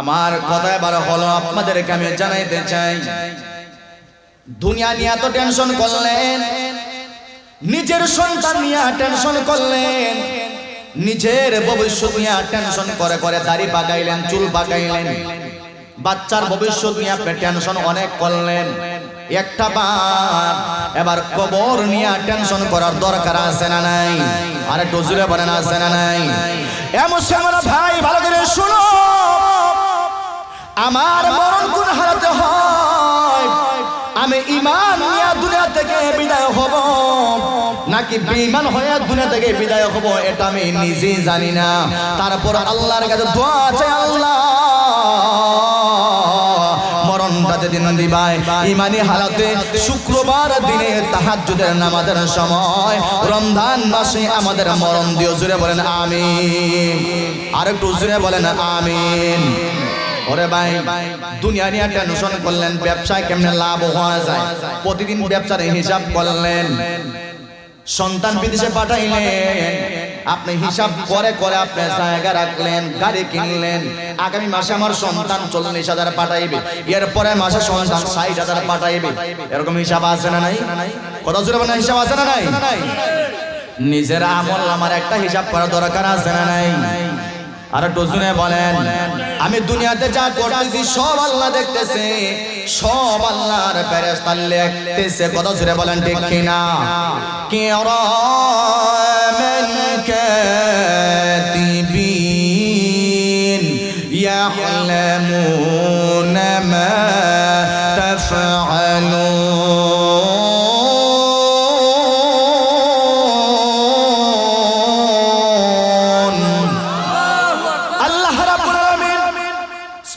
আমার কথা এবার হলো আপনাদেরকে আমি জানাইতে চাই। দুনিয়া নিয়ে এত টেনশন করলেন, নিজের সন্তান নিয়ে টেনশন করলেন, নিজের ভবিষ্যৎ নিয়ে টেনশন করে করে দাড়ি পাকাইলেন চুল পাকাইলেন বাচ্চার ভবিষ্যৎ নিয়ে আপনি টেনশন অনেক করলেন। একটা বার এবার কবর নিয়ে টেনশন করার দরকার আছে না নাই? আরে টজুরে বলেন, আছে না নাই? এমন ভাই, ভালো করে শুনো। আমার মরণ কোন হারাতে হয়? আমি ইমান নিয়ে দুনিয়া থেকে বিদায় হব। নাকি বেঈমান হয়ে দুনিয়া থেকে বিদায় হব এটা আমি নিজে জানি না। তারপর আল্লাহর কাছে দোয়া চাই আল্লাহ। মরণটা যেদিন দিবাই ইমানি হালাতে শুক্রবার দিনে তাহাজ্জুদের নামাজের সময় রমজান মাসে আমাদের মরণ দিও। জুড়ে বলেন আমিন। আর একটু জুড়ে বলেন আমিন। ওরে ভাই, দুনিয়া নিয়ে টেনশন করলেন, ব্যবসায় কেমনে লাভ হওয়া যায়? প্রতিদিন ব্যবসার হিসাব করলেন। সন্তান বিদেশে পাঠাইলেন। আপনি হিসাব করে করে আপনি জায়গা রাখলেন, গাড়ি কিনলেন। আগামী মাসে আমার সন্তান চল্লিশ হাজার পাঠাইবে। এরপরে মাসে সন্তান ষাট হাজার পাঠাইবে। এরকম হিসাব আছে না নাই? কত জোরে বলেন, হিসাব আছে না নাই? নিজের আমল, আমার একটা হিসাব করা দরকার আছে না নাই? আর একটু বলেন আমি দুনিয়াতে যা করতেছি সব আল্লাহ দেখতেছে। সব আল্লাহর ফেরেশতা লেখতেছে কত জোরে বলেন ঠিক কিনা? কিরামান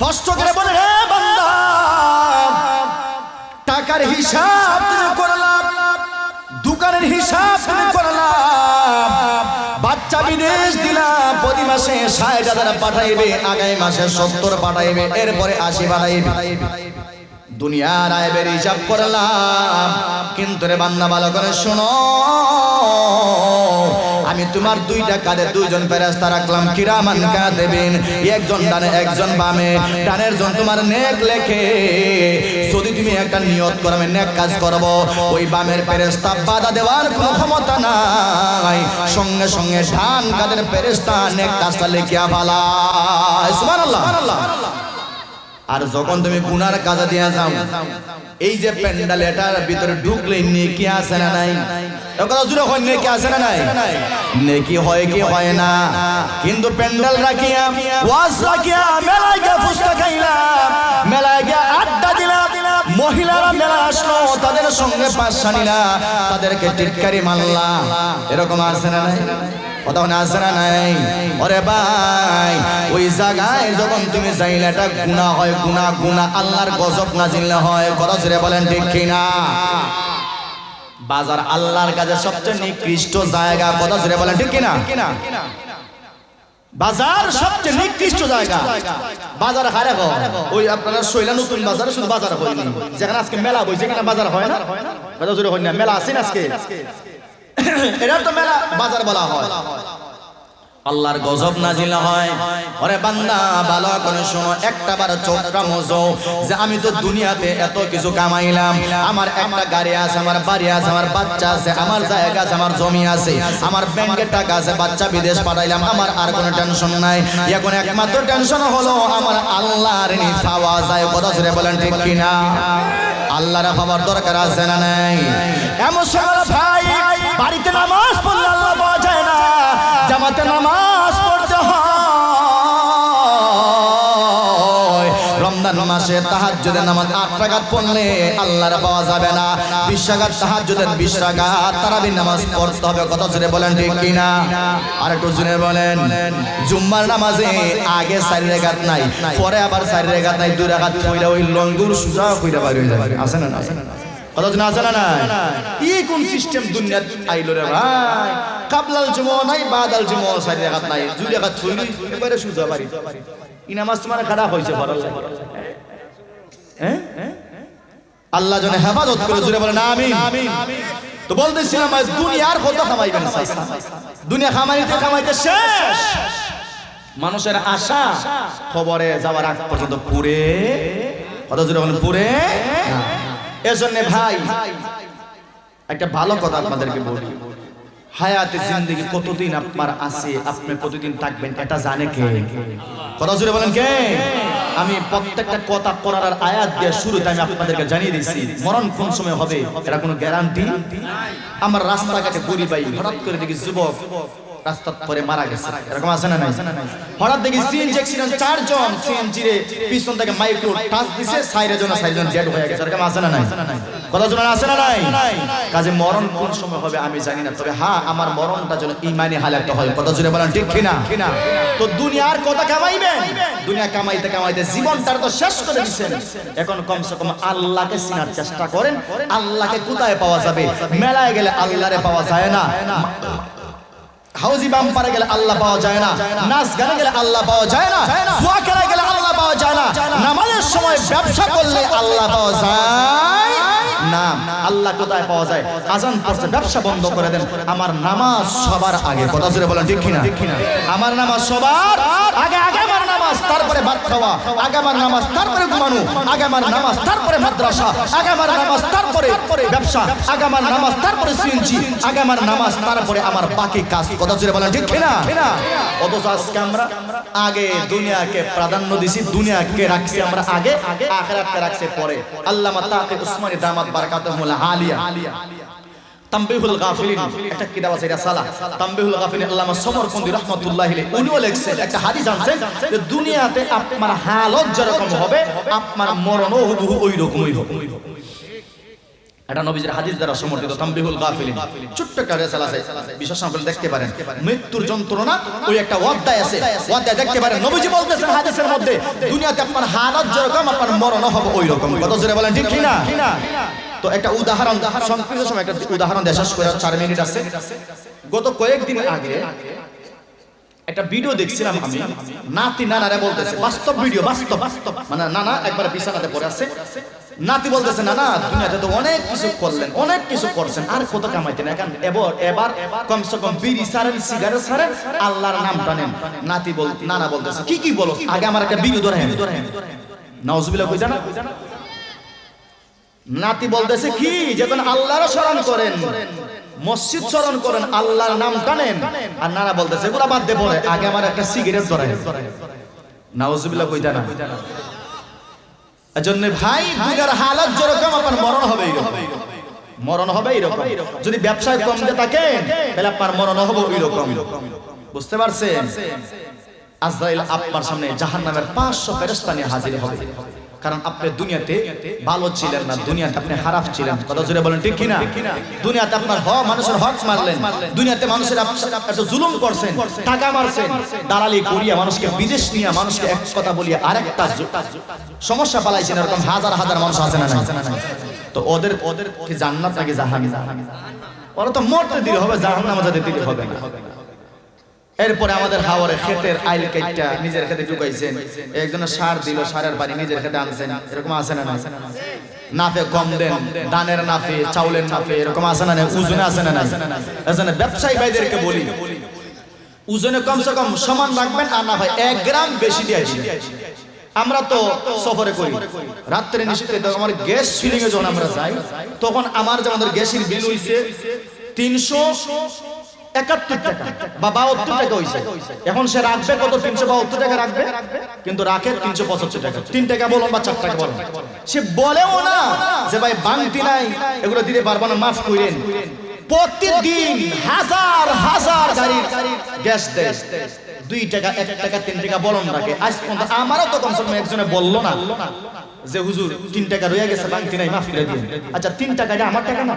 স্পষ্ট করে বলে বান্দা, টাকার হিসাব তুমি করলাম দোকানের হিসাব তুমি করলাম বাচ্চা বিদেশ দিলাম প্রতি মাসে ষাট হাজার পাঠাইবে, আগামী মাসে সত্তর পাঠাইবে, এরপরে আশি পাঠাইবে। দুনিয়ার আয়বের হিসাব করলাম, কিন্তু রে বান্দা ভালো করে শোনো আমি তোমার দুইটা কাঁধে দুইজন ফেরেস্তা রাখলাম, কিরামান দেবেন একজন ডানে, একজন বামে। ডানের জন তোমার নেক লেখে। যদি তুমি একটা নিয়ত করো, আমি নেক কাজ করব। ওই বামের ফেরেস্তা বাধা দেওয়ার কোনো ক্ষমতা নাই। সঙ্গে সঙ্গে ডান কাদের ফেরেস্তা নেক কাজটা লেখিয়া ভালা সুবহানাল্লাহ। আর যখন তুমি গুনার কাজে দিয়া যাও, এই যে প্যান্ডাল এটার ভিতরে ঢুকলে নেকি আছে না নাই? আছে না নাই? হয় কি হয় না? কিন্তু মেলা তাদের তাদেরকে টিটকারি এরকম আছে না নাই? কথা মনে আছে না নাই। ওরে ভাই, ওই জায়গায় যখন তুমি চাইলে এটা গুণা হয় গুণা গুণা আল্লাহর গজব না চিনলে হয়। খরচ রে বলেন ঠিক কিনা? বাজার আল্লাহর কাছে সবচেয়ে নিকৃষ্ট জায়গা। কথা রে বলেন ঠিক কিনা? বাজার সবচেয়ে নিকৃষ্ট জায়গা। বাজার হারে ওই আপনারা শৈলা নতুন বাজারে শুধু বাজার হয় যেখানে আজকে মেলা বই সেখানে বাজার হয় না? কথা জোরে হয় না মেলা আছে না আজকে? এটা তো মেলা বাজার বলা হয়। আল্লাহর গজব নাজিল হয়। ওরে বান্দা, ভালো করে শোনো, একটা বার চোখটা মজো যে আমি তো দুনিয়াতে এত কিছু কামাইলাম। আমার একটা গাড়ি আছে, আমার বাড়ি আছে, আমার বাচ্চা আছে, আমার জায়গা আছে, আমার জমি আছে, আমার ব্যাংকের টাকা আছে, বাচ্চা বিদেশ পাঠাইলাম, আমার আর কোনো টেনশন নাই। এখন একমাত্র টেনশন হলো আমার আল্লাহর নি খাওয়া যায়। কথা ছেড়ে বলেন ঠিক কিনা? আল্লাহর খবর দরকার আছে না নাই? এমন সময় ভাই, বাড়িতে নামাজ পড়লে আল্লাহ পাওয়া যায় না। জামাতে নামাজ রমজান মাসে তাহাজ্জুদের নামাজ আট রাকাত পড়লে আল্লাহর পাওয়া যাবে না। বিশ রাকাত তাহাজ্জুদের বিশ রাকাত তারাবির নামাজ পড়তে হবে কত জোরে বলেন ঠিক কিনা? আর একটু জোরে বলেন, জুম্মার নামাজে আগে চারি রেখাত নাই, পরে আবার চারি রেখাত নাই, দুই রাকাত কইরা ওই লঙ্গুর সুজা কইরা বাইরে হয়ে যাবে। আছে না না কথা না আছে না ই কোন সিস্টেম দুনিয়াত আইলো রে ভাই? কাবলাল জুমা নাই, বাদাল জুমা চারি রেখাত নাই, দুই রেখাত থইলি এবারে সুজা বাড়ি। ই নামাজ তোমার খারাপ ভরাল হ্যাঁ আল্লাহ জনে হেফাজত করে জুড়ে বলেন, আমিন। তো বলতেছিলাম দুনিয়ার কত খামাইবেন দুনিয়া খামাইতে খামাইতে শেষ। মানুষের আশা খবরে যাওয়ার আগ পর্যন্ত পুরে কত জোরে বলেন পুরে এজন্য ভাই, একটা ভালো কথা আপনাদেরকে বলি। হায়াতে জিন্দগি কতদিন আপনার আছে, আপনি কতদিন থাকবেন, এটা জানে কে? কথা জুড়ে বলেন, কে? আমি প্রত্যেকটা কথা করার আয়াত দিয়ে শুরুতে আমি আপনাদেরকে জানিয়ে দিচ্ছি মরণ কোন সময় হবে এটা কোনো গ্যারান্টি আমার রাস্তাঘাটে গরিবাই হঠাৎ করে দেখি যুবক শোনা আমি জানি না, তবে হ্যাঁ আমার মরণটা যেন ইমানি হয়। কথা জুড়ে বলেন, ঠিক তো দুনিয়ার কথা কামাইবেন? দুনিয়া কামাইতে কামাইতে জীবনটার তো শেষ করে এখন কমসে কম আল্লাহকে চিনার চেষ্টা করেন। আল্লাহকে কোথায় পাওয়া যাবে? মেলায় গেলে আল্লাহরে পাওয়া যায় না। হাউজি বাম্পারে গেলে আল্লাহ পাওয়া যায় না, নাচ গানে গেলে আল্লাহ পাওয়া যায় না, জুয়া খেলায় গেলে আল্লাহ পাওয়া যায় না, নামাজের সময় ব্যবসা করলে আল্লাহ পাওয়া যায় না। আল্লাহ কোথায় পাওয়া যায়? আজান পড়ছে, ব্যবসা বন্ধ করে দেন। আমার নামাজ সবার আগে কথা জুড়ে বলেন, ঠিক কিনা? আমার নামাজ সবার আগে নামাজ, তারপরে ভাত খাওয়া আগে আমার নামাজ, তারপরে ঘুমানো আগে আমার নামাজ, তারপরে মাদ্রাসা আগে আমার নামাজ, তারপরে ব্যবসা আগে আমার নামাজ, তারপরে সিএনজি আগে আমার নামাজ, তারপরে আমার বাকি কাজ। কথা জুড়ে বলেন, ঠিক কিনা? অথচ আজকে আমরা আগে দুনিয়াকে প্রাধান্য দিছি, দুনিয়াকে রাখছি আমরা আগে, আখেরাতকে রাখছি পরে। আল্লামা তাকে উসমানী দামাত বারাকাতুহুল আলিয়া তাম্বিহুল গাফিলিন একটা কিতাব আছে এটা সালা তাম্বিহুল গাফিলিন আল্লামা সমরকন্দি রাহমাতুল্লাহি উনিও লিখছেন একটা হাদিস আনছেন যে দুনিয়াতে আপনার হালত যেরকম হবে আপনার মরণও হুবহু ওই রকমই হবে। এটা নবীজির হাদিস দ্বারা সমর্থিত তাম্বিহুল গাফিলিন। ছোট্ট একটা রেসাল আছে বিশেষ দেখতে পারেন। মৃত্যুর যন্ত্রণা ওই একটা অধ্যায় আছে। অধ্যায় দেখতে পারেন নবীজি বলতেছেন হাদিসের মধ্যে দুনিয়াতে আপনার হালত যেরকম আপনার মরণ হবে ওই রকম কত জোরে বলেন ঠিক কিনা? তো একটা উদাহরণ, সংক্ষিপ্ত সময় একটা উদাহরণ দেশ করে চার মিনিট আছে। গত কয়েকদিন আগে একটা ভিডিও দেখছিলাম আমি, নাতি নানারে বলতেছে, বাস্তব ভিডিও, বাস্তব। বাস্তব মানে নানা একবার বিছানাতে পড়ে আছে। নাতি বলতেছে, নানা, দুনিয়াতে তো অনেক কিছু করলেন, অনেক কিছু করছেন, আর কত কামাইতেন এখন? এবার এবার কমসে কম বিড়ি সারেন সিগারেট সারেন আল্লাহর নাম টানেন। নাতি বল, নানা বলতেছে, কি কি বলো? আগে আমার একটা ভিডিও ধরে নাউজুবিল্লাহ কই জানা? নাতি বলতেছে কি? যখন আল্লাহর স্মরণ করেন, মসজিদ স্মরণ করেন, আল্লাহর নাম টানেন, আর নানা বলতেছে, এগুলা বাদ দে পরে, আগে আমার একটা সিগারেট ধরে নাউজুবিল্লাহ কই জানা এজন্য ভাই দুনিয়ার হালত যেরকম, আপনার মরণ হবে মরণ হবে এইরকম যদি ব্যবসায় কম দিয়ে থাকেন, তাহলে আপনার মরণ হবে ওই রকম বুঝতে পারছেন? আজরাইল আপনার সামনে জাহান্নামের 500 ফেরেশতা নিয়ে হাজির হবে। কারণ আপনি দুনিয়াতে ভালো ছিলেন না, দুনিয়াতে আপনি খারাপ ছিলেন। কথা জুড়ে বলেন, ঠিক কিনা? দুনিয়াতে আপনার হক, মানুষের হক মারলেন। দুনিয়াতে মানুষের এত জুলুম করছেন, টাকা মারছেন। দালালি করিয়া মানুষকে, বিদেশ নিয়ে মানুষকে এক কথা বলিয়া আরেকটা সমস্যা পালাইছেন, এরকম হাজার হাজার মানুষ আছে না তো ওদের ওদের জান্নাত নাকি জাহান্নাম? ওরা তো মরতে দিলে হবে, জাহান্নামে যেতে দিলে হবে না। এরপরে আমাদের হাওয়ারে ক্ষেতের আইল কেটটা নিজের খেতে ঢুকাইছেন। একজন সার দিল সারের বাড়ি নিজের খেতে আনছেন। এরকম আছে না নাফে কম দেন দানের নাফে চাউলের নাফে এরকম আছে না ওজনে আছে না এজন্য ব্যবসায়ী ভাইদেরকে বলি ওজনে কমসে কম সমান রাখবেন আর না হয় এক গ্রাম বেশি দিয়ে আমরা তো সফরে করি। রাত্রে নিশ্চিত আমার গ্যাস ফিলিং এ যখন আমরা যাই তখন আমার যে আমাদের গ্যাসের বিল হইছে তিনশো একাত্তর টাকা। বা বাহাত্তর টাকা হয়েছে এখন সে রাখবে কত? তিনশো বাহাত্তর টাকা রাখবে। কিন্তু রাখে তিনশো পঁচাত্তর টাকা। তিন টাকা বলুন বা চার টাকা বলুন সে বলেও না যে ভাই বাংতি নাই এগুলো দিতে পারব না মাফ করেন। প্রতিদিন হাজার হাজার গাড়ির গ্যাস দেয়। দুই টাকা এক টাকা তিন টাকা বলন রাখে। আজ পর্যন্ত আমারও তো কমসে কম একজনে বলল না যে হুজুর তিন টাকা রয়ে গেছে বাংতি নাই মাফ করে দিন। আচ্ছা তিন টাকাটা আমার টাকা না?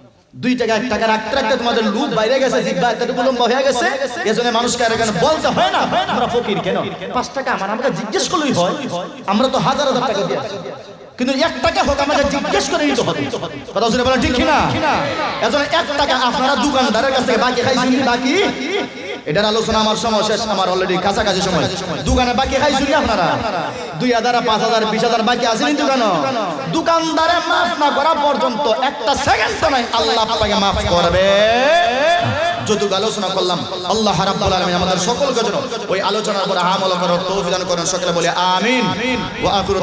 দুই টাকা এক টাকা রাখতে রাখতে তোমাদের লুপ বাইরে গেছে, জিব্বা এতটুকু লম্বা হয়ে গেছে। মানুষকে আর এখানে বলতে হয় না আমরা ফকির কেন? পাঁচ টাকা আমার, আমাকে জিজ্ঞেস করলেই হয়। আমরা তো হাজার হাজার টাকা দিয়ে কিন্তু এক টাকা হোক আমাদের জিজ্ঞেস করে নিতে হবে। কথা শুনে ঠিক কিনা? এজন্য এক টাকা আপনারা দোকানদারের কাছ বাকি খাইছেন, বাকি? এটার আলোচনা আমার সময় শেষ, আমার অলরেডি কাছাকাছি সময়। দোকানে বাকি খাইছেন কি আপনারা? দুই হাজার, পাঁচ হাজার, বিশ হাজার বাকি আছে নি দোকানে? দোকানদারে মাফ না করা পর্যন্ত একটা সেকেন্ড নাই, আল্লাহ আপনাকে মাফ করবে। যতটুকু আলোচনা করলাম, আল্লাহ রাব্বুল আমাদের সকলকে ওই আলোচনার পরে আমল করার তৌফিক করেন, সকলে বলে আমিন। ওয়া আখিরু